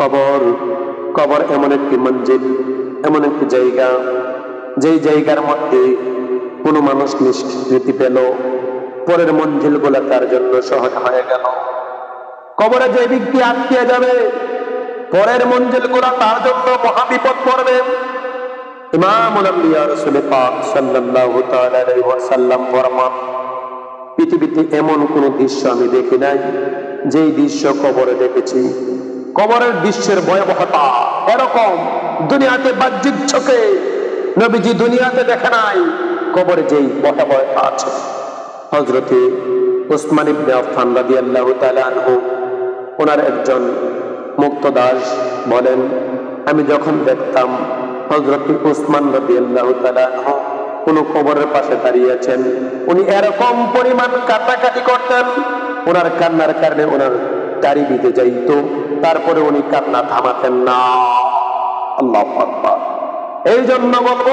কবর কবর এমন একটি মঞ্জিল, এমন একটি জায়গা। যেই জায়গার মধ্যে কোনো মানুষ নিষ্কৃতি পেল, পরের মঞ্জিলগুলা তার জন্য সহজ হয়ে গেল। কবরে যে ব্যক্তি আটকে যাবে, পরের মঞ্জিলগুলা তার জন্য মহাবিপদ পড়বে। সাল্লাল্লাহু পৃথিবীতে এমন কোন দৃশ্য আমি দেখি নাই, যেই দৃশ্য কবরে দেখেছি। কবরের দৃশ্যের ভয়াবহতা। এরকম দুনিয়াতে বাহ্যিক চোখে নবীজি দুনিয়াতে দেখে নাই, কবরে যেই ভয়াবহতা আছে। হজরতে উসমান ইবনে আফফান রাদিয়াল্লাহু তাআলা আনহু, ওনার একজন মুক্ত দাস বলেন, আমি যখন দেখতাম হজরত উসমান রাদিয়াল্লাহু তাআলা আনহু কোন কবরের পাশে দাঁড়িয়েছেন উনি এরকম পরিমাণ কাটাকাটি করতেন, ওনার কান্নার কারণে ওনার দাড়ি দিতে যাইতো তারপরে উনি কান্না থামাতেন না। আল্লাহ এই জন্য বলব